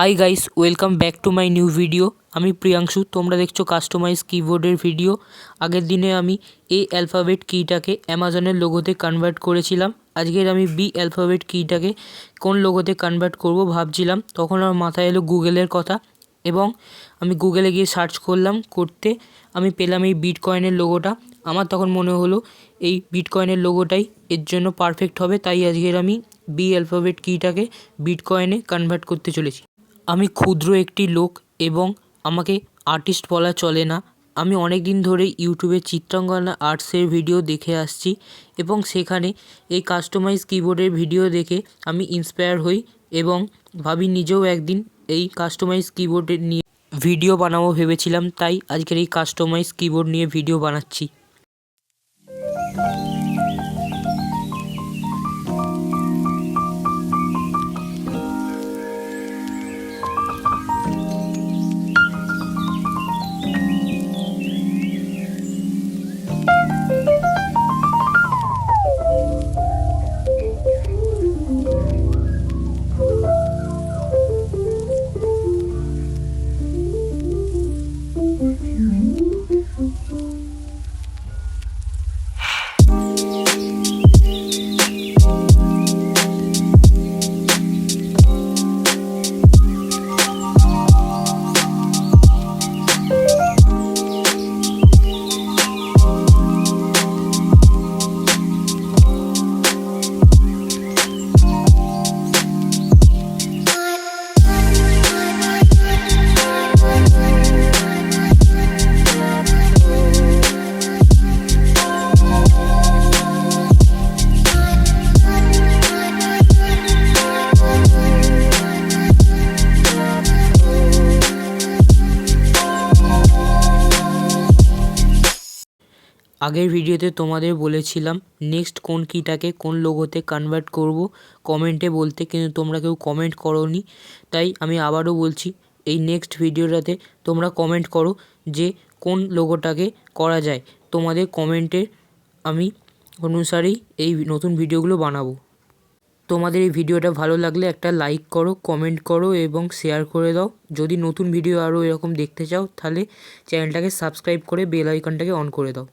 Hi guys welcome back to my new video আমি প্রিয়াংশু, তোমরা দেখছ কাস্টমাইজ কিবোর্ডের ভিডিও আগের দিনে আমি এ অ্যালফাবেট কিটাকে অ্যামাজনের লোগোতে কনভার্ট করেছিলাম। আজকের আমি বি অ্যালফাবেট কিটাকে কোন লোগোতে কনভার্ট করব ভাবছিলাম। তখন আমার মাথায় এলো গুগলের কথা এবং আমি গুগলে গিয়ে সার্চ করলাম, করতে আমি পেলাম এই বিট কয়েনের লোগোটা আমার তখন মনে হলো এই বিট কয়েনের লোগোটাই এর জন্য পারফেক্ট হবে, তাই আজকের আমি বি অ্যালফাবেট কিটাকে বিট কয়েনে কনভার্ট করতে চলেছি। আমি ক্ষুদ্র একটি লোক এবং আমাকে আর্টিস্ট বলা চলে না। আমি অনেক দিন ধরে ইউটিউবে চিত্রাঙ্গনা আর্টসের ভিডিও দেখে আসছি এবং সেখানে এই কাস্টমাইজ কিবোর্ডের ভিডিও দেখে আমি ইন্সপায়ার হই এবং ভাবি নিজেও একদিন এই কাস্টমাইজ কিবোর্ডের নিয়ে ভিডিও বানাবো ভেবেছিলাম, তাই আজকের এই কাস্টমাইজ কিবোর্ড নিয়ে ভিডিও বানাচ্ছি। আগের ভিডিওতে তোমাদের বলেছিলাম নেক্সট কোন কিটাকে কোন লোগোতে কনভার্ট করব। কমেন্টে বলতে কিন্তু তোমরা কেউ কমেন্ট করোনি। তাই আমি আবারও বলছি, এই নেক্সট ভিডিওটাতে তোমরা কমেন্ট করো যে কোন লোগোটাকে করা যায়। তোমাদের কমেন্টের আমি অনুসারেই এই নতুন ভিডিওগুলো বানাবো। তোমাদের এই ভিডিওটা ভালো লাগলে একটা লাইক করো কমেন্ট করো এবং শেয়ার করে দাও। যদি নতুন ভিডিও আরও এরকম দেখতে চাও, তাহলে চ্যানেলটাকে সাবস্ক্রাইব করে বেল আইকনটাকে অন করে দাও।